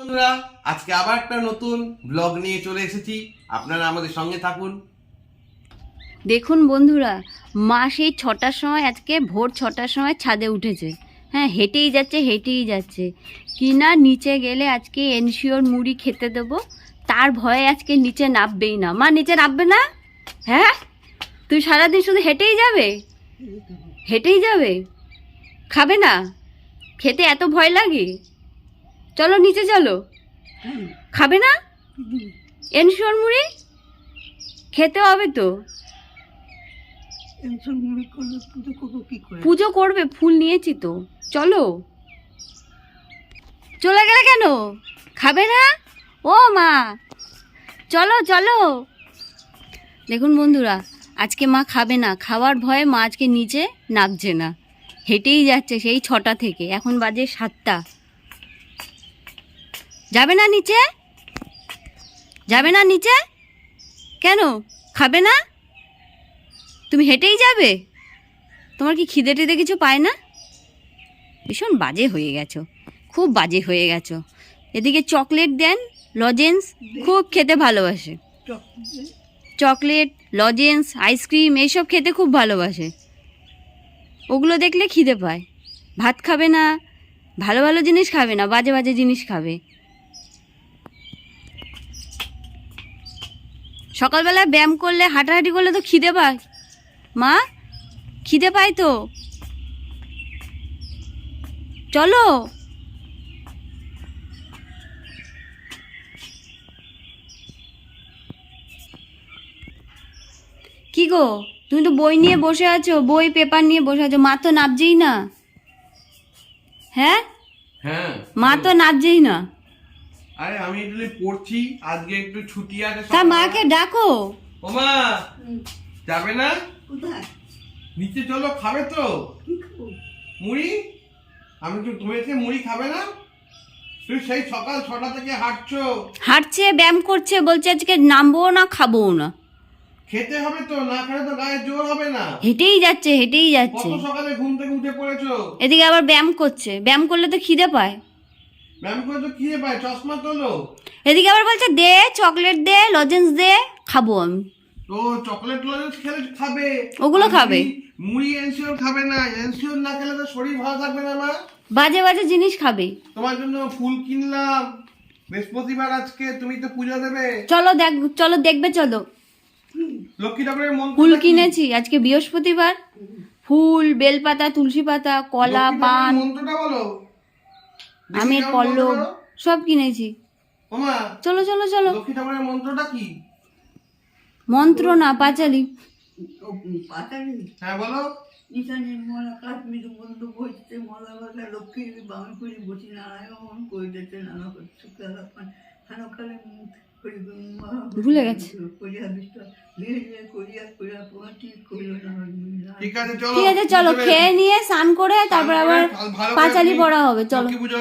বন্ধুরা, আজকে আবার একটা নতুন ব্লগ নিয়ে চলে এসেছি। আপনারা আমাদের সঙ্গে থাকুন। দেখুন বন্ধুরা, মা সেই ছটার সময় আজকে ভোর ছটার সময় ছাদে উঠেছে। হ্যাঁ হেঁটেই যাচ্ছে হেঁটেই যাচ্ছে। কিনা নিচে গেলে আজকে এনশিওর মুড়ি খেতে দেবো। তার ভয়ে আজকে নিচে নামবেই না। মা, নিচে নামবে না? হ্যাঁ? তুই সারাদিন শুধু হেঁটেই যাবে? হেঁটেই যাবে? খাবে না? খেতে এত ভয় লাগে? চলো নিচে চলো। খাবে না? এনশিওর মুড়ি? খেতে হবে তো। পুজো করবে ফুল নিয়েছি তো। চলো। চলে গেলে কেন? খাবে না? ও মা। চলো চলো। দেখুন বন্ধুরা আজকে মা খাবে না। খাওয়ার ভয়ে মা আজকে নিচে নামছে না। হেঁটেই যাচ্ছে সেই ছটা থেকে। এখন বাজে সাতটা। যাবে না নিচে? যাবে না নিচে? কেন? খাবে না? তুমি হেঁটেই যাবে? তোমার কি খিদে টিদে কিছু পায় না? ভীষণ বাজে হয়ে গেছো, খুব বাজে হয়ে গেছো। এদিকে চকলেট দেন, লজেন্স খুব খেতে ভালোবাসে। চকলেট, লজেন্স, আইসক্রিম এইসব খেতে খুব ভালোবাসে। ওগুলো দেখলে খিদে পায়। ভাত খাবে না, ভালো ভালো জিনিস খাবে না, বাজে বাজে জিনিস খাবে। সকালবেলা ব্যায়াম করলে হাঁটাহাঁটি করলে তো খিদে পায়। মা খিদে পায় তো? চলো। কি গো তুমি তো বই নিয়ে বসে আছো বই পেপার নিয়ে বসে আছো। মা তো নাবছেই না। হ্যাঁ? হ্যাঁ। মা তো নাবছেই না। আরে আমি একটু পড়ছি আজকে একটু ছুটি আছে তা মাকে ডাকো। ওমা যাবে না? কোথায়? নিচে চলো খাবে তো। মুড়ি? আমি তো ধরেছে মুড়ি খাবে না? তুই সেই সকাল ছটা থেকে হাঁটছো। হাঁটছে ব্যায়াম করছে বলছে আজকে নামবো না খাব না। খেতে হবে তো না খেলে তো গায়ে জোর হবে না। হেঁটেই যাচ্ছে হেঁটেই যাচ্ছে। কত সকালে ঘুম থেকে উঠে পড়েছো? এদিকে আবার ব্যায়াম করছে ব্যায়াম করলে তো খিদে পায়। ম্যাম তো খিদে পায় চশমা তোলো। এদিকে আবার বলছে দে চকলেট দে লজেন্স দে খাব আমি। তো চকলেট লজেন্স খেলে খাবে। ওগুলো খাবে। মুড়ি- এনসিওর খাবে না এনসিওর না খেলে তো শরীর ভালো থাকবে না মা। বাজে বাজে জিনিস খাবে। তোমার জন্য ফুল কিনলাম। বৃহস্পতিবার আজকে তুমি তো পূজা দেবে। চলো দেখ চলো দেখবে চলো। লক্ষ্মী ঠাকুরের মন্ত্র ফুল কিনেছি আজকে বৃহস্পতিবার। ফুল বেলপাতা তুলসী পাতা কলা পান। মন্ত্রটা বলো। আমের কেমন পল্লব মন্ত্র সব কিনেছি। চলো চলো চলো। লক্ষ্মী ঠাকুরের মন্ত্রটা কি? মন্ত্র না পাঁচালি। পাঁচালি? হ্যাঁ বলো। নিশানি মলা কাশ্মীর বন্ধু মলা বালা লক্ষ্মী করি বসি নারায়ণ করিতেছে নানা খানকালে ভুলে গেছে। ঠিক আছে চলো। খেয়ে নিয়ে স্নান করে তারপর আবার পাঁচালি পড়া হবে চলো। লক্ষ্মী পুজো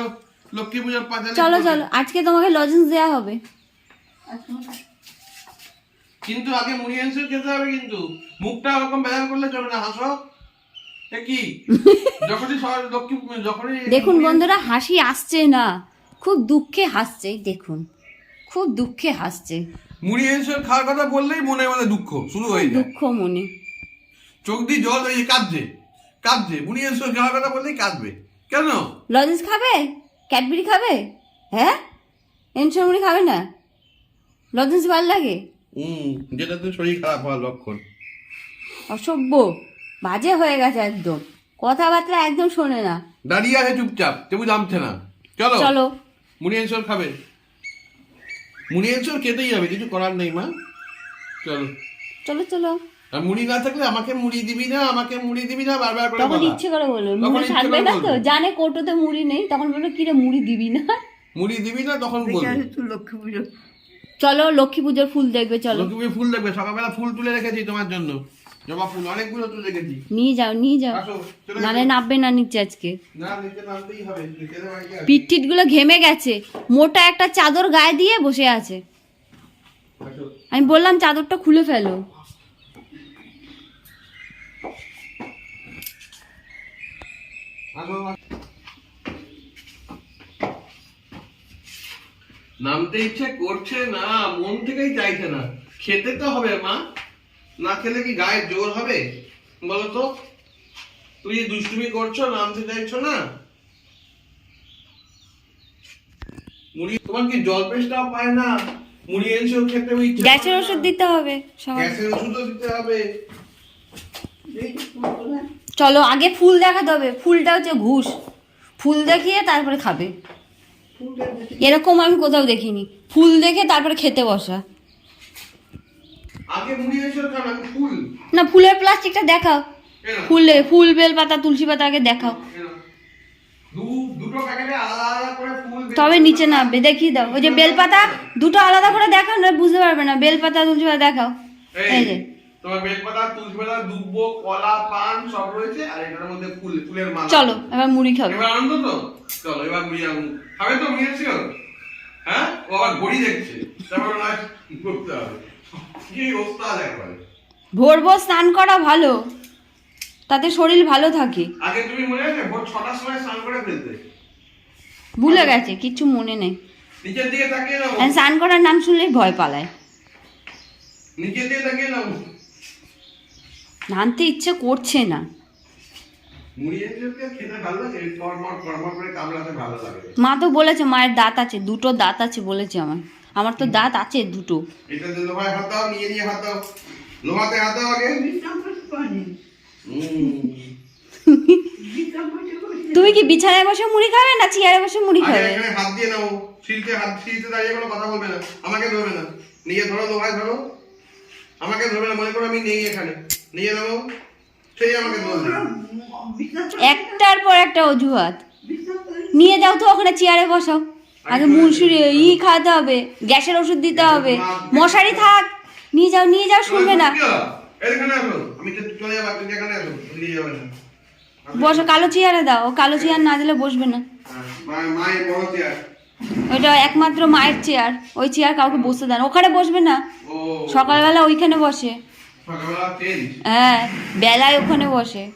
পুজোর পাঁচালি চলো চলো আজকে তোমাকে লজেন্স দেওয়া হবে। কিন্তু আগে মুড়ি খেতে হবে কিন্তু। মুখটা ওরকম করলে চলবে না হাসো। কি? যখনই লক্ষ্মী যখনই দেখুন বন্ধুরা হাসি আসছে না। খুব দুঃখে হাসছে দেখুন। খুব দুঃখে হাসছে। মুড়ি এনসিওর খাওয়ার কথা বললেই মনে মনে দুঃখ শুরু হয়ে যায়। দুঃখ মনে। চোখ দিয়ে জল হয়ে কাঁদছে কাঁদছে মুড়ি এনসিওর খাওয়ার কথা বললেই কাঁদবে। কেন? লজেন্স খাবে? ক্যাডবেরি খাবে? হ্যাঁ? এনশনমুড়ি খাবে না? লজেন্স ভালো লাগে? হুম যেটা তো শরীর খারাপ হওয়ার লক্ষণ। অসভ্য। বাজে হয়ে গেছে একদম। কথাবার্তা একদম শোনে না। দাঁড়িয়ে আছে চুপচাপ তেমন জামছে না। চলো। চলো। মুড়ি এনসিওর খাবে। মুড়ি কেটেই খেতেই কিছু করার নেই মা। চলো। চলো চলো। মুড়ি না থাকলে আমাকে মুড়ি দিবি না আমাকে মুড়ি দিবি না বারবার করে তখন ইচ্ছে করে বলো তখন মুড়ি থাকবে না তো জানে কোটোতে মুড়ি নেই তখন বলবে কিরে মুড়ি দিবি না? মুড়ি দিবি না তখন বলবি। লক্ষ্মী পুজো চলো লক্ষ্মী পুজোর ফুল দেখবে চলো। লক্ষ্মী ফুল দেখবে সকালবেলা ফুল তুলে রেখেছি তোমার জন্য। জবা ফুল অনেকগুলো তুলে রেখেছি। নিয়ে যাও নিয়ে যাও। নালে নাববে না নিচে আজকে। না নিচে নামতেই হবে গুলো ঘেমে গেছে। মোটা একটা চাদর গায়ে দিয়ে বসে আছে। আমি বললাম চাদরটা খুলে ফেলো। নামতে ইচ্ছে করছে না মন থেকেই চাইছে না। খেতে তো হবে মা। না খেলে কি গায়ে জোর হবে? বলো তো তুই যে দুষ্টুমি করছ নামতে চাইছো না? মুড়ি তোমার কি জল পেস্টাও পায় না? মুড়ি এনেছেও খেতে ইচ্ছে গ্যাসের ওষুধ দিতে হবে গ্যাসের ওষুধও দিতে হবে। চলো আগে ফুল দেখাতে হবে। ফুলটা হচ্ছে ঘুষ। ফুল দেখিয়ে তারপরে খাবে। এরকম আমি কোথাও দেখিনি। ফুল দেখে তারপরে খেতে বসা। আগে মুড়ি আমি ফুল। না ফুলের প্লাস্টিকটা দেখাও। ফুলে ফুল বেল পাতা তুলসী পাতা আগে দেখাও। তবে নিচে নামবে দেখিয়ে দাও। ওই যে বেলপাতা দুটো আলাদা করে দেখাও না বুঝতে পারবে না। বেলপাতা তুলসী পাতা দেখাও। এই যে। তোমার বেলপাতা তুলসী পাতা দুব্বো কলা পান সব রয়েছে আর এটার মধ্যে ফুল ফুলের মালা। চলো এবার মুড়ি খাবে। এবার আনন্দ তো? চলো এবার মুড়ি আনন্দ খাবে তো মুড়ি হ্যাঁ? ও আবার ঘড়ি দেখছে। তারপর না করতে হবে? ভোর ভোর স্নান করা ভালো তাতে শরীর ভালো থাকে। আগে তুমি মনে আছে ভোর সময় স্নান করে ফেলতে? ভুলে গেছে কিচ্ছু মনে নেই। নিচের দিকে তাকিয়ে নাও স্নান করার নাম শুনলেই ভয় পালায়। নিচের দিকে তাকিয়ে নাও নানতে ইচ্ছে করছে না। মা তো বলেছে মায়ের দাঁত আছে দুটো দাঁত আছে বলেছে আমার আমার তো দাঁত আছে দুটো। এটাতে লোহায় হাত দাও নিয়ে নিয়ে হাত দাও। লোহাতে দাও আগে। তুমি কি বিছানায় বসে মুড়ি খাবে না চেয়ারে বসে মুড়ি খাবে? এখানে হাত দিয়ে নাও। শিলতে হাত শিলতে দাঁড়িয়ে কোনো কথা বলবে না। আমাকে ধরবে না। নিয়ে ধরো লোহায় ধরো। আমাকে ধরবে না মনে করো আমি নেই এখানে। নিয়ে নাও। সেই আমাকে ধরবে। একটার পর একটা অজুহাত। নিয়ে যাও তো ওখানে চেয়ারে বসাও। আগে মুসুরি ই খাওয়াতে হবে গ্যাসের ওষুধ দিতে হবে। মশারি থাক নিয়ে যাও নিয়ে যাও শুনবে না। বসো কালো চেয়ারে দাও ও কালো চেয়ার না দিলে বসবে না। হ্যাঁ, মা- মায়ের বড় চেয়ার। ওইটা একমাত্র মায়ের চেয়ার ওই চেয়ার কাউকে বসতে দেন ওখানে বসবে না। সকালবেলা ওইখানে বসে। হ্যাঁ বেলায় ওখানে বসে।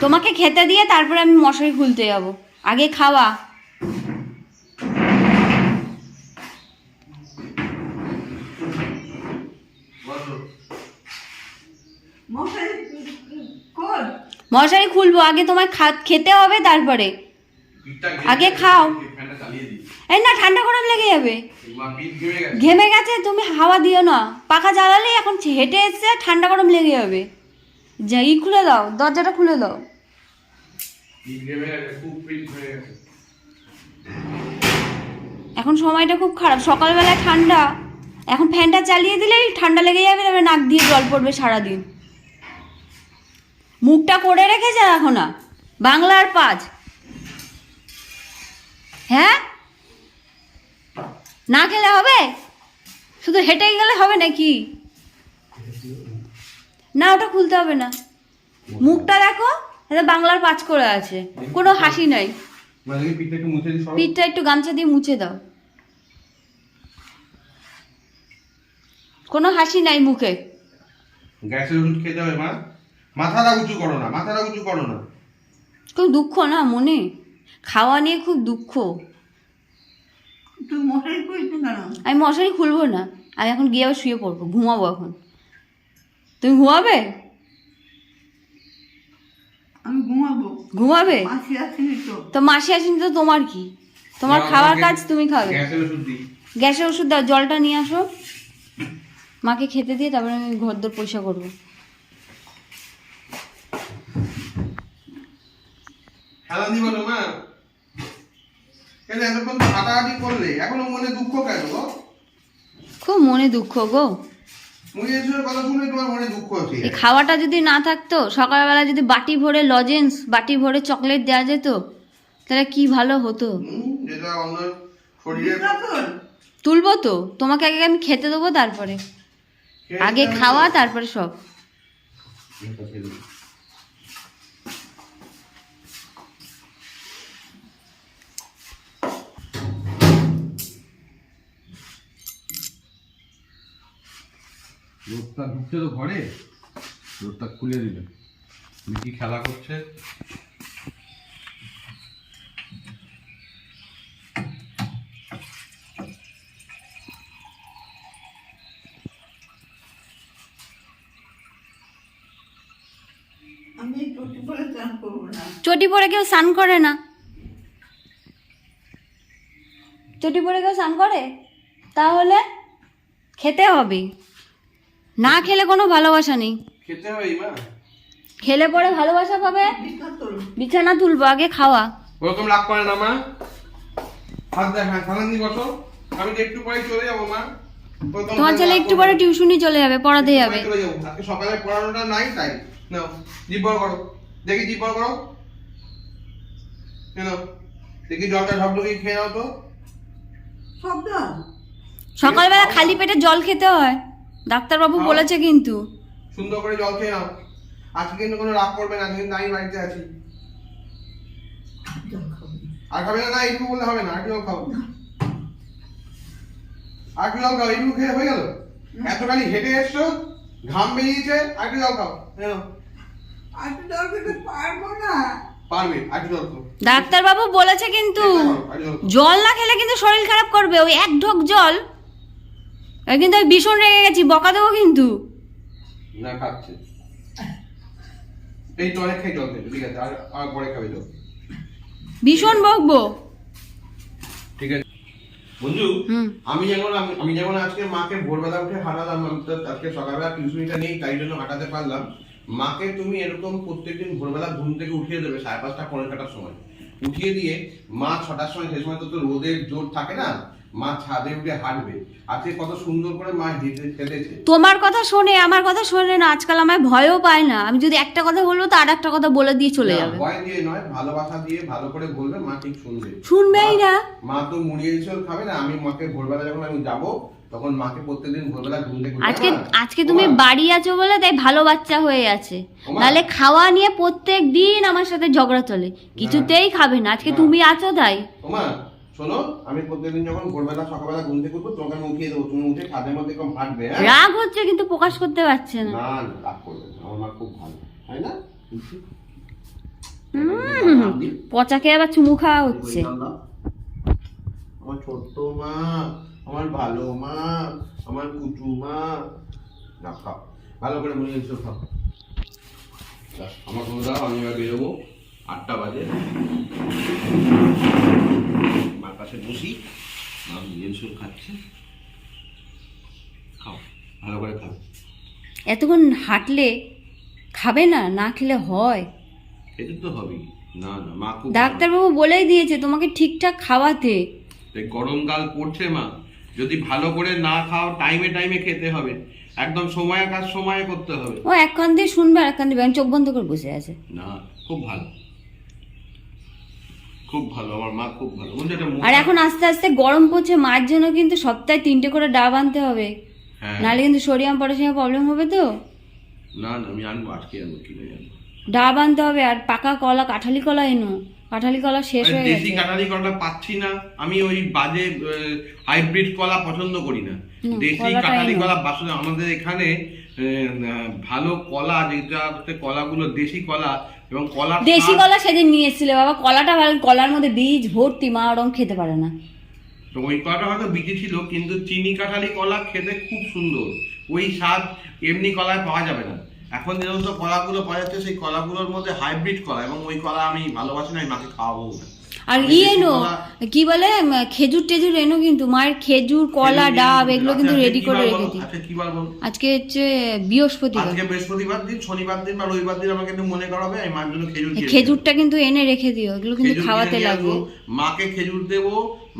তোমাকে খেতে দিয়ে তারপরে আমি মশারি খুলতে যাব। আগে খাওয়া। মশারি খুলবো আগে তোমায় খা- খেতে হবে তারপরে। আগে খাও। এই না ঠান্ডা গরম লেগে যাবে। ঘেমে গেছে। তুমি হাওয়া দিও না। পাখা জ্বালালেই এখন হেঁটে এসছে ঠান্ডা গরম লেগে যাবে। যাই খুলে দাও দরজাটা খুলে দাও পিঠ ঘেমে গেছে খুব পিঠ ঘেমে গেছে এখন সময়টা খুব খারাপ। সকালবেলায় ঠান্ডা। এখন ফ্যানটা চালিয়ে দিলেই ঠান্ডা লেগে যাবে তবে নাক দিয়ে জল পড়বে সারাদিন। মুখটা করে রেখেছে এখন। না বাংলার পাঁচ। হ্যাঁ? না খেলে হবে? শুধু হেঁটেই গেলে হবে নাকি? না, ওটা খুলতে হবে না। মুখটা দেখো। এটা বাংলার পাঁচ করে আছে। কোনো হাসি নাই। পিঠটা একটু গামছা দিয়ে মুছে দাও। কোনো হাসি নাই মুখে। গ্যাসের ওষুধ খেতে হবে মা। মাথাটা উঁচু করো না মাথাটা উঁচু করো না। খুব দুঃখ না মনে? খাওয়া নিয়ে খুব দুঃখ। তুই মশারি করিস না কেন? আমি মশারি খুলবো না। আমি এখন গিয়ে আবার শুয়ে পড়ব ঘুমাবো এখন। তুমি ঘুমাবে? আমি ঘুমাবো। ঘুমাবে? মাসি আসেনি তো। তো মাসি আসেনি তো তোমার কি? তোমার খাওয়ার কাজ তুমি খাবে? গ্যাসের ওষুধ দিই। গ্যাসের ওষুধ দাও জলটা নিয়ে আসো। মাকে খেতে দিয়ে তারপরে আমি ঘর দোর পয়সা করব। খেলা দিব না মা। কেন এতক্ষণ হাঁটাহাঁটি করলে? এখনও মনে দুঃখ কেন গো? খুব মনে দুঃখ গো। এই খাওয়াটা যদি না থাকতো সকালবেলা যদি বাটি ভরে লজেন্স বাটি ভরে চকলেট দেওয়া যেত তাহলে কি ভালো হতো? তুলবো তো তোমাকে আগে আমি খেতে দেবো তারপরে। আগে খাওয়া তারপরে সব। রোদটা ঢুকছে তো ঘরে রোদটা খুলে দিলে মিকি খেলা করছে। চটি পরে কেউ স্নান করে না? চটি পরে কেউ স্নান করে? তাহলে খেতে হবে। না খেলে কোনো ভালোবাসা নেই। খেতে হবে মা খেলে পরে ভালোবাসা পাবে? বিছানা তুলবো। আগে খাওয়া। ওরকম রাগ করে না মা। হাত দেখ হ্যাঁ কত আমি একটু পরে চলে যাব মা। তোমার ছেলে একটু পরে। টিউশনি চলে যাবে পড়াতে যাবে। আজকে সকালে পড়ানোটা নাই তাই। নাও জিপ বড় করো। দেখি জিপ বড় করো। কেন দেখি জলটা খেয়ে নাও তো। সব সকালবেলা খালি পেটে জল খেতে হয়। ডাক্তারবাবু বলেছে কিন্তু। সুন্দর করে জল খেয়ে নাও। আজকে কিন্তু কোনো রাগ করবে না আজকে কিন্তু আমি বাড়িতে আছি। না। আর খাবে না এইটুকু বললে হবে না আর একটু জল খাও আর জল খাও এইটুকু খেয়ে হয়ে গেল? এতখানি হেঁটে এসছো ঘাম বেরিয়েছে আর একটু জল খাও আর তো জল খেতে পারব না। পারবে আর একটু জল খাও ডাক্তারবাবু বলেছে কিন্তু জল না খেলে কিন্তু শরীর খারাপ করবে ওই এক ঢোক জল। কিন্তু আমি ভীষণ রেগে গেছি বকা দেবো কিন্তু। না খাচ্ছে। এই তো খাই জল খেয়েছো ঠিক আছে আর আর পরে খাবে জল। ভীষণ বকবো। ঠিক আছে। বন্ধু আমি যেমন আমি যেমন আজকে মাকে ভোরবেলা উঠে আমি তো আজকে সকালবেলা টিউশনিটা নেই তাই জন্য হাঁটাতে পারলাম। মাকে তুমি এরকম প্রত্যেকদিন ভোরবেলা ঘুম থেকে উঠিয়ে দেবে সাড়ে পাঁচটা পনেরো ছটার সময়। উঠিয়ে দিয়ে মা ছটার সময় সে সময় তো তো রোদের জোর থাকে না মা ছাদে উঠে হাঁটবে। আজকে কত সুন্দর করে মা হেঁটে খেলেছে তোমার কথা শোনে আমার কথা শোনে না আজকাল আমায় ভয়ও পায় না। আমি যদি একটা কথা বলব তো আর একটা কথা বলে দিয়ে চলে যাবে। ভয় দিয়ে নয় ভালোবাসা দিয়ে ভালো করে বলবে মা ঠিক শুনবে। শুনবেই না। মা তো মুড়ি এসেও খাবে না। আমি মাকে ভোরবেলা যখন আমি যাব তখন মাকে প্রত্যেকদিন ভোরবেলা ঘুম থেকে আজকে আজকে তুমি বাড়ি আছো বলে তাই ভালো বাচ্চা হয়ে আছে। নালে খাওয়া নিয়ে প্রত্যেক দিন আমার সাথে ঝগড়া চলে। কিছুতেই খাবে না। আজকে তুমি আছো তাই। ওমা শোনো আমি প্রত্যেকদিন যখন ভোরবেলা সকালবেলা ঘুম থেকে উঠবো তোমাকে উঠিয়ে দেবো। তুমি উঠে খাদের মধ্যে কম হাঁটবে হ্যাঁ? রাগ হচ্ছে কিন্তু প্রকাশ করতে পারছে না। না না রাগ করবে না। আমার মা খুব ভালো তাই না? হুম, পচাকে আবার চুমু খাওয়া হচ্ছে। আমার ছোট্ট মা আমার ভালো মা আমার কুচু মা না খাও। ভালো করে মনে এসো খাও। ব্যাস, আমার কোনো দাও আমি এবার বেরোবো। আটটা বাজে। কাছে বসি। মা নিজের খাচ্ছে। খাও ভালো করে খাও। এতক্ষণ হাঁটলে খাবে না না খেলে হয়? খেতে তো হবেই। না না মা ডাক্তারবাবু বলেই দিয়েছে তোমাকে ঠিকঠাক খাওয়াতে। এই গরমকাল পড়ছে মা। যদি ভালো করে না খাও টাইমে টাইমে খেতে হবে। একদম সময়ে কাজ সময়ে করতে হবে। ও এক কান দিয়ে শুনবে আর এক কান দিয়ে চোখ বন্ধ করে বসে আছে। না খুব ভালো। খুব ভালো আমার মা খুব ভালো। আর এখন আস্তে আস্তে গরম পড়ছে মার জন্য কিন্তু সপ্তাহে তিনটে করে ডাব আনতে হবে। হ্যাঁ। নাহলে কিন্তু সোডিয়াম পটাশিয়াম প্রবলেম হবে তো? না না আমি আনব আজকে আনব কিনে আনব? ডাব আনতে হবে আর পাকা কলা কাঁঠালি কলা এনো। কাঁঠালি কলা শেষ হয়ে দেশি গেছে। কলাটা পাচ্ছি না। আমি ওই বাজে হাইব্রিড কলা পছন্দ করি না। দেশি নাও। কলা বাসনে আমাদের এখানে ভালো কলা যেটা হচ্ছে কলাগুলো দেশি কলা এবং কলা দেশি কলা সেদিন নিয়ে এসেছিলে বাবা। কলাটা ভালো কলার মধ্যে বীজ ভর্তি মা ওরম খেতে পারে না। তো ওই কলাটা হয়তো বীজ ছিল কিন্তু চিনি কাঁঠালি কলা খেতে খুব সুন্দর। ওই স্বাদ এমনি কলায় পাওয়া যাবে না। এখন যেরকম তো কলাগুলো পাওয়া যাচ্ছে সেই কলাগুলোর মধ্যে হাইব্রিড কলা এবং ওই কলা আমি ভালোবাসি না আমি মাকে খাওয়াবো না। আর ই এনো কি বলে খেজুর টেজুর এনো কিন্তু মায়ের খেজুর কলা ডাব এগুলো কিন্তু রেডি করে রেখে দিই। আচ্ছা আজকে হচ্ছে বৃহস্পতিবার। আজকে বৃহস্পতিবার দিন শনিবার দিন বা রবিবার দিন আমাকে একটু মনে করাবে আমি মার জন্য খেজুর খেজুরটা কিন্তু এনে রেখে দিও এগুলো কিন্তু খাওয়াতে লাগবে। মাকে খেজুর দেবো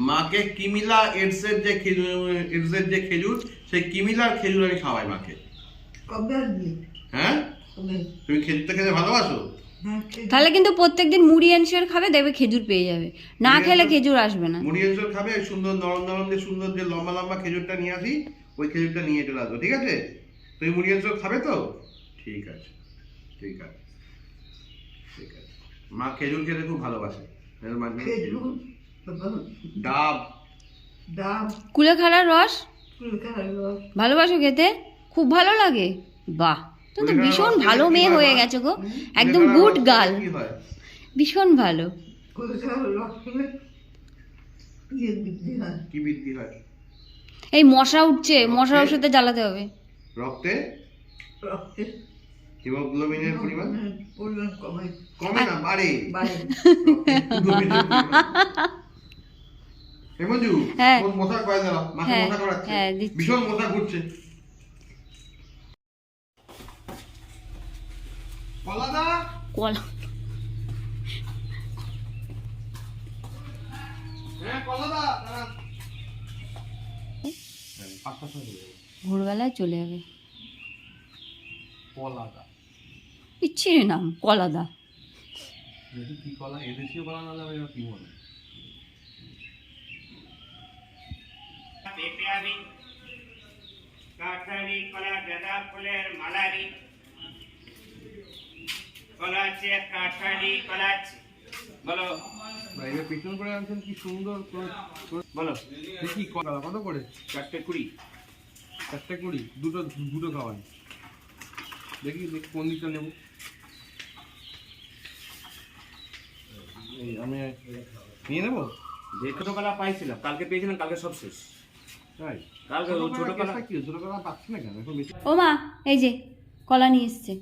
মাকে কিমিলা এডসের যে খেজুর এডসের যে খেজুর সেই কিমিলার খেজুর আমি খাওয়াই মাকে। কবে আসবি? হ্যাঁ? তুমি খেজুরটা খেতে ভালোবাসো? তাহলে কিন্তু প্রত্যেকদিন মুড়ি এনশিওর খাবে দেখবে খেজুর পেয়ে যাবে। না খেলে খেজুর আসবে না। মুড়ি এনশোর খাবে সুন্দর নরম নরম যে সুন্দর যে লম্বা লম্বা খেজুরটা নিয়ে আসি ওই খেজুরটা নিয়ে চলে আসব ঠিক আছে? তুমি মুড়ি এনশোর খাবে তো? ঠিক আছে ঠিক আছে ঠিক আছে। মা খেজুর খেতে খুব ভালোবাসে। জন্য খেজুর। ডাব। ডাব। কুলেখাড়ার রস। ভালোবাসো খেতে? খুব ভালো লাগে? বাহ। তুমি তো ভীষণ ভালো মেয়ে হয়ে? গেছো গো একদম গুড গার্ল। ভীষণ ভালো। হয়। কি বৃদ্ধি হয়? এই মশা উঠছে মশার. ওষুধে জ্বালাতে হবে। রক্তে? রক্তে। হিমোগ্লোবিনের পরিমাণ? পরিমাণ কমে। কমে না বাড়ে। বাড়ে। হেমজু হ্যাঁ। মশা কয়ে দাও মাকে হ্যাঁ, মশা করাচ্ছে। হ্যাঁ, দিচ্ছি। ভীষণ মশা ঘুরছে। কলাদা কলা। হ্যাঁ। ভোরবেলায় চলে যাবে। কলাদা ইচ্ছে নাম কলাদা যদি কি কলা এদেশীয় কলা না যাবে কি বলে? কাঠারি কলা গাঁদা ফুলের মালারি কলা আছে কাঠারি কলা আছে বলো বাইরে পেছন করে আনছেন কি সুন্দর করে করে- বলো। দেখি কলা কত করে? চারটে কুড়ি। চারটে কুড়ি দুটো দুটো খাওয়ান। দেখি দেখি কোন দিকটা নেব। এই আমি নিয়ে নেব? যে ছোট কলা পাইছিলাম কালকে পেয়েছিলাম কালকে সব শেষ। তাই? কালকে ছোট কলা কি? কলা পাচ্ছি না কেন? এখন ও মা এই যে কলা নিয়ে এসছে।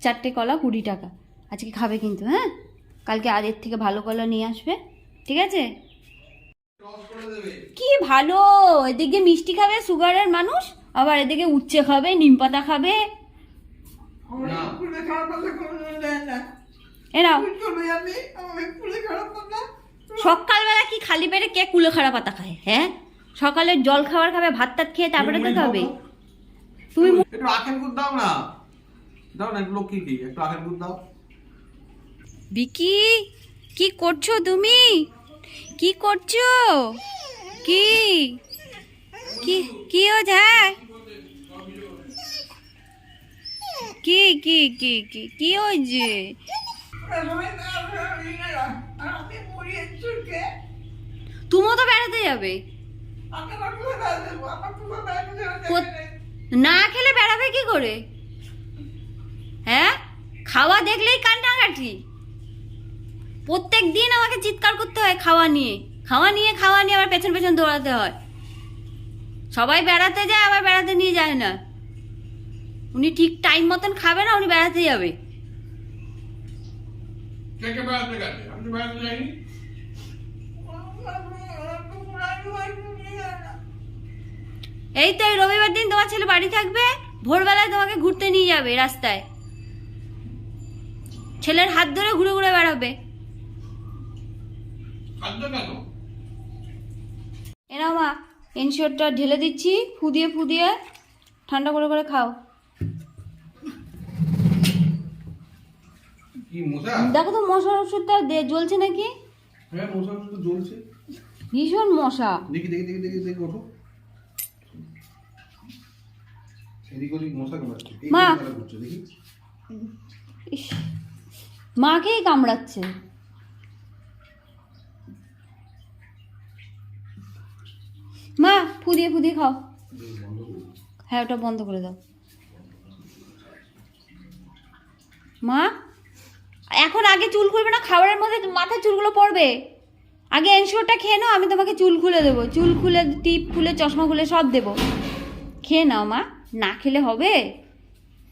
চারটে কলা কুড়ি টাকা। আজকে খাবে কিন্তু হ্যাঁ? কালকে আর এর থেকে ভালো কলা নিয়ে আসবে ঠিক আছে? কি ভালো! এদিকে মিষ্টি খাবে সুগারের মানুষ আবার এদিকে উচ্ছে খাবে নিম পাতা খাবে। আমার না। ফুলে খারাপ পাতা কোনো দেয় না। এ নাও। তুই চলে যাবি আমার ফুলে খারাপ পাতা সকালবেলা কি খালি পেটে কে কুলো খাড়া পাতা খায় হ্যাঁ? সকালে জল খাবার খাবে ভাত টাত খেয়ে তারপরে তো খাবে? তুমি একটু আখের গুড় দাও না। দাও না একটু লক্ষ্মী একটু আখের গুড় দাও। বিকি, কি করছ তুমি? কি করছ? কি? কি কি ও যায় কি কি কি কি কি হয়েছে? তুমিও তো বেড়াতে যাবে। না খেলে বেড়াবে কি করে? হ্যাঁ? খাওয়া দেখলেই কান্নাকাটি। প্রত্যেক দিন আমাকে চিৎকার করতে হয় খাওয়া নিয়ে। খাওয়া নিয়ে খাওয়া নিয়ে আবার পেছন পেছন দৌড়াতে হয়। সবাই বেড়াতে যায় আবার বেড়াতে নিয়ে যায় না। উনি ঠিক টাইম মতন খাবে না উনি বেড়াতে যাবে। এই তো এই রবিবার দিন তোমার ছেলে বাড়ি থাকবে ভোরবেলায় তোমাকে ঘুরতে নিয়ে যাবে রাস্তায়। ছেলের হাত ধরে ঘুরে ঘুরে বেড়াবে। কেন? এনাও মা ইনশিওরটা ঢেলে দিচ্ছি ফুদিয়ে ফুদিয়ে ঠান্ডা করে করে খাও। দেখো তো মশার ওষুধটা জ্বলছে নাকি? হ্যাঁ জ্বলছে। ভীষণ মশা। দেখি দেখি দেখি দেখি দেখি ওঠো। মা। মাকেই কামড়াচ্ছে? মা, ফুদিয়ে ফুদিয়ে খাও। হ্যাঁ ওটা বন্ধ করে দাও। মা, এখন আগে চুল খুলবে না, খাবারের মধ্যে মাথায় চুলগুলো পড়বে। আগে এনশোরটা খেয়ে নাও, আমি তোমাকে চুল খুলে দেবো। চুল খুলে, টিপ খুলে, চশমা খুলে সব দেবো। খেয়ে নাও, মা, না খেলে হবে।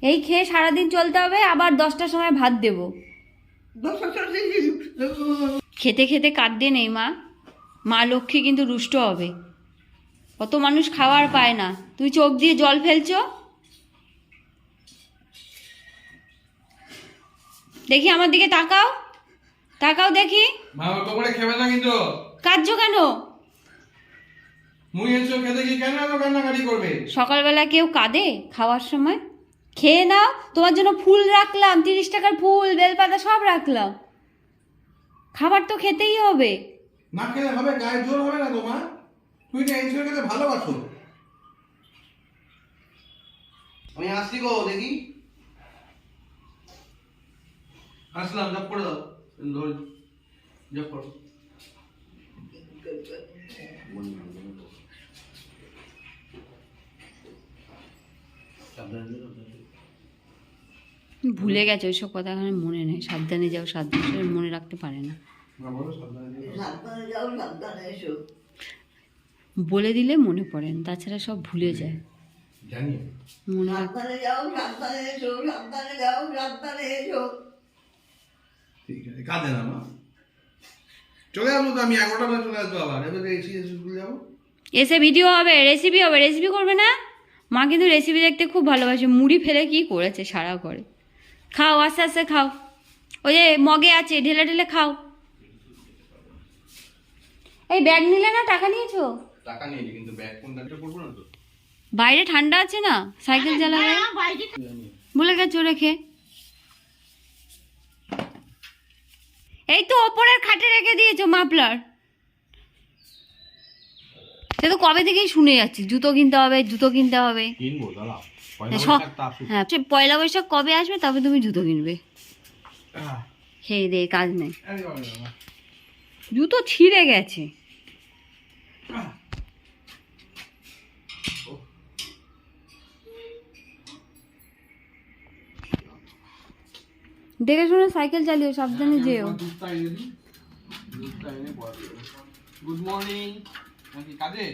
এই খেয়ে সারাদিন চলতে হবে, আবার দশটার সময় ভাত দেবো। খেতে খেতে কাঁদতে নেই, মা। মা, লক্ষ্মী কিন্তু রুষ্ট হবে। কত মানুষ খাওয়ার পায় না। তুই চোখ দিয়ে জল ফেলছো? দেখি আমার দিকে তাকাও। তাকাও দেখি। মা অত খেবে না কিন্তু। কাঁদছো কেন? মুই এসব খেতে গিয়ে কেন এত কান্নাকাটি করবে? সকালবেলা কেউ কাঁদে খাওয়ার সময়? খেয়ে নাও তোমার জন্য ফুল রাখলাম তিরিশ টাকার ফুল বেলপাতা সব রাখলাম। খাবার তো খেতেই হবে। না খেলে হবে গায়ে জোর হবে না তোমার তুই তো এনসিও খেতে ভালোবাসো। আমি আসছি গো দেখি। আসলাম জব করে দাও। ধরে জব করো। ভুলে গেছে ওইসব কথা এখন মনে নেই। সাবধানে যাও সাবধানে মনে রাখতে পারে না। সাবধানে যাও সাবধানে এসো। বলে দিলে মনে পড়েন তাছাড়া সব ভুলে যায়। মনে রাখ সাবধানে যাও সাবধানে এসো সাবধানে যাও সাবধানে এসো। ঠিক আছে কাঁদে না মা। চলে আসব তো আমি এগারোটা বেলা চলে আসব আবার। এবার এসে এসে যাব। এসে ভিডিও হবে রেসিপি হবে রেসিপি করবে না? মা কিন্তু রেসিপি দেখতে খুব ভালোবাসে মুড়ি ফেলে কি করেছে সারা করে খাও আস্তে আস্তে খাও। ওই যে মগে আছে ঢেলে ঢেলে খাও। এই ব্যাগ নিলে না টাকা নিয়েছো? টাকা কিন্তু ব্যাগ কোনটা করব না তো? বাইরে ঠান্ডা আছে না? সাইকেল চালাবে? বলে গেছো রেখে এই তো ওপরের খাটে রেখে দিয়েছ মাফলার। সে তো কবে থেকেই শুনে যাচ্ছি জুতো কিনতে হবে জুতো কিনতে হবে। কিনবো হ্যাঁ সে পয়লা বৈশাখ কবে আসবে তবে তুমি জুতো কিনবে। সেই দে কাজ নেই। জুতো ছিঁড়ে গেছে। দেখে শুনে সাইকেল চালিও সাবধানে যেও। Good morning. কাজে?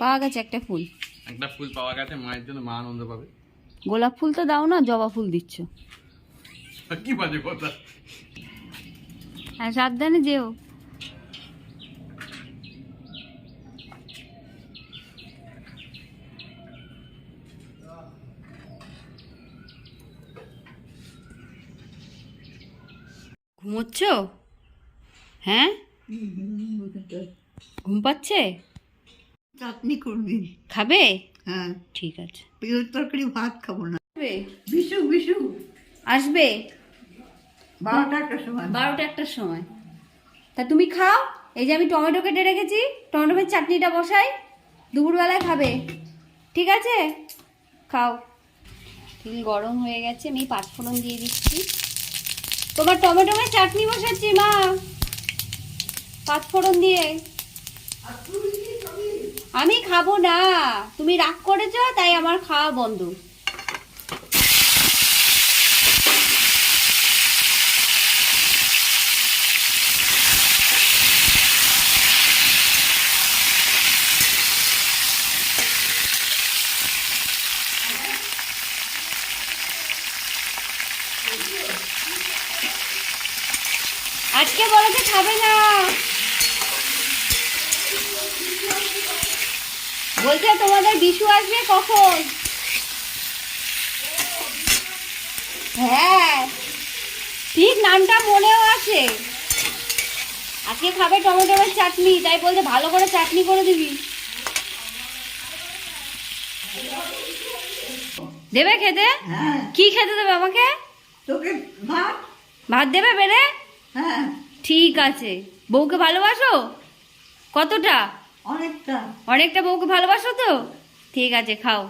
পাওয়া গেছে একটা ফুল। একটা ফুল পাওয়া গেছে মায়ের জন্য মা আনন্দ পাবে। গোলাপ ফুল তো দাও না জবা ফুল দিচ্ছ। কি বাজে কথা। আর সাবধানে যেও। ঘুমোচ্ছ? হ্যাঁ? ঘুম পাচ্ছে? চাটনি করবি। খাবে? হ্যাঁ। ঠিক আছে। পেঁয়াজ তরকারি ভাত খাব না। খাবে? বিশু বিশু। আসবে? বারোটা একটা সময়। বারোটা একটার সময়। তা তুমি খাও এই যে আমি টমেটো কেটে রেখেছি টমেটোর চাটনিটা বসাই দুপুরবেলায় খাবে। ঠিক আছে? খাও। তেল গরম হয়ে গেছে আমি পাঁচফোড়ন দিয়ে দিচ্ছি। তোমার টমেটোমের চাটনি বসাচ্ছি মা। পাঁচফোড়ন দিয়ে। আমি খাব না। তুমি রাগ করেছ তাই আমার খাওয়া বন্ধ। আজকে বলেছে খাবে না। বলছে তোমাদের বিশু আসবে কখন? হ্যাঁ ঠিক নামটা মনেও আছে। আজকে খাবে টমেটোর চাটনি তাই বলছে ভালো করে চাটনি করে দিবি। দেবে খেতে? হ্যাঁ। কি খেতে দেবে আমাকে? তোকে ভাত। ভাত দেবে বেড়ে? হ্যাঁ। ঠিক আছে। বউকে ভালোবাসো? কতটা? অনেকটা। অনেকটা বউকে ভালোবাসো তো? ঠিক আছে খাও।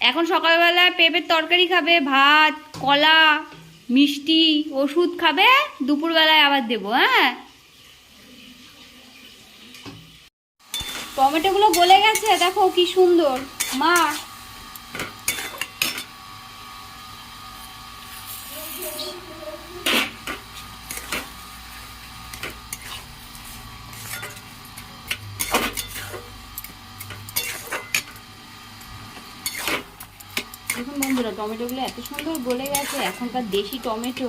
এখন সকালবেলা পেঁপের তরকারি খাবে ভাত কলা মিষ্টি ওষুধ খাবে দুপুরবেলায় আবার দেবো হ্যাঁ? টমেটোগুলো গলে গেছে দেখো কি সুন্দর। মা দেখুন বন্ধুরা টমেটোগুলো এত সুন্দর গলে গেছে এখনকার দেশি টমেটো।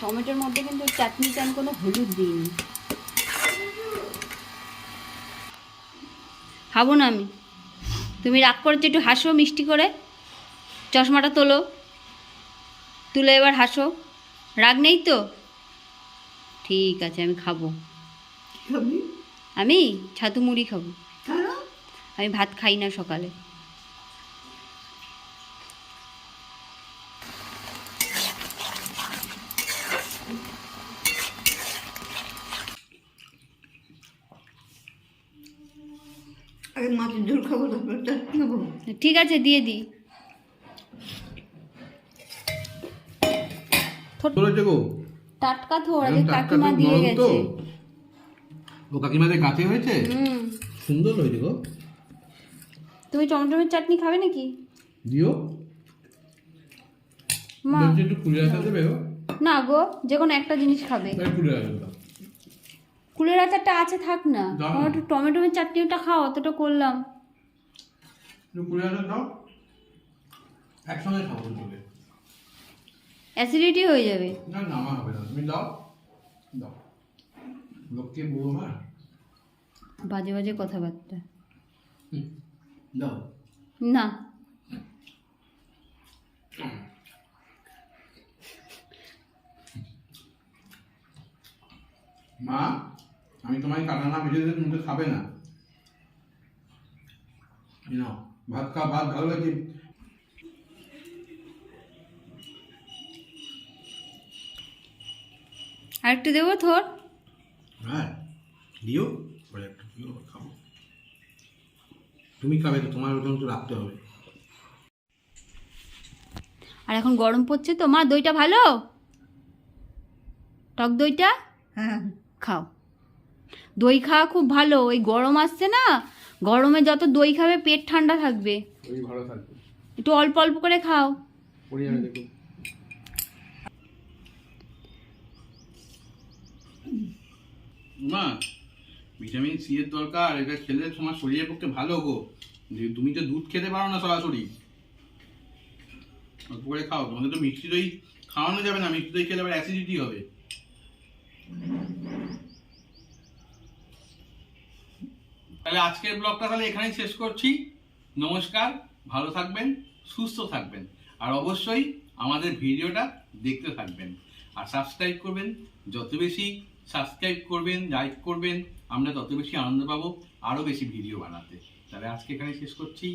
টমেটোর মধ্যে কিন্তু চাটনি চান কোনো হলুদ দিইনি। খাব না আমি। তুমি রাগ করেছ একটু হাসো মিষ্টি করে। চশমাটা তোলো। তুলে এবার হাসো। রাগ নেই তো? ঠিক আছে আমি খাব। খাবি আমি? ছাতু মুড়ি খাব। আমি ভাত খাই না সকালে আগে মাছের ঝোল খাব তারপর চাটনি খাব ঠিক আছে দিয়ে দিই। টাটকা একদম টাটকা কাকিমা দিয়ে গেছে। ও কাকিমাদের গাছে হয়েছে? সুন্দর হয়েছে গো। তুমি টমেটোমের চাটনি খাবে নাকি? দিও। মা। একটু কুড়ি রাখা দেবে না গো যে কোনো একটা জিনিস খাবে। কুলের আচারটা আছে থাক না। আমার একটু টমেটোমের চাটনিটা খাও অতটা করলাম। একটু কুড়ি রাখা দাও একসঙ্গে খাব চলে অ্যাসিডিটি হয়ে যাবে। না না আমার হবে না। তুমি দাও। দাও। লোককে বউ আমার বাজে বাজে কথাবার্তা। দাও। না। মা আমি তোমায় কাটা না ভেজে তুমি খাবে না। নাও। ভাত খা ভাত ভালো লাগছে। আর একটু দেবো থোর? হ্যাঁ দিও। একটু দিও খাব। তুমি খাবে তো তোমার ওজন তো রাখতে হবে। আর এখন গরম পড়ছে তো মা দইটা ভালো? টক দইটা? হ্যাঁ। খাও। দই খাওয়া খুব ভালো ওই গরম আসছে না গরমে যত দই খাবে পেট ঠান্ডা থাকবে। ওই ভালো থাকবে। একটু অল্প অল্প করে খাও। দেখো মা ভিটামিন সি এর দরকার এটা খেলে তোমার শরীরের পক্ষে ভালো গো। যে তুমি তো দুধ খেতে পারো না সরাসরি। অল্প করে খাও তোমাদের তো মিষ্টি দই খাওয়ানো যাবে না মিষ্টি দই খেলে আবার অ্যাসিডিটি হবে। তাহলে আজকের ব্লগটা তাহলে এখানেই শেষ করছি। নমস্কার, ভালো থাকবেন, সুস্থ থাকবেন, আর অবশ্যই আমাদের ভিডিওটা দেখতে থাকবেন। আর সাবস্ক্রাইব করবেন, যত বেশি সাবস্ক্রাইব করবেন লাইক করবেন, আমরা তত বেশি আনন্দ পাবো আরও বেশি ভিডিও বানাতে। তাহলে আজকে এখানে শেষ করছি।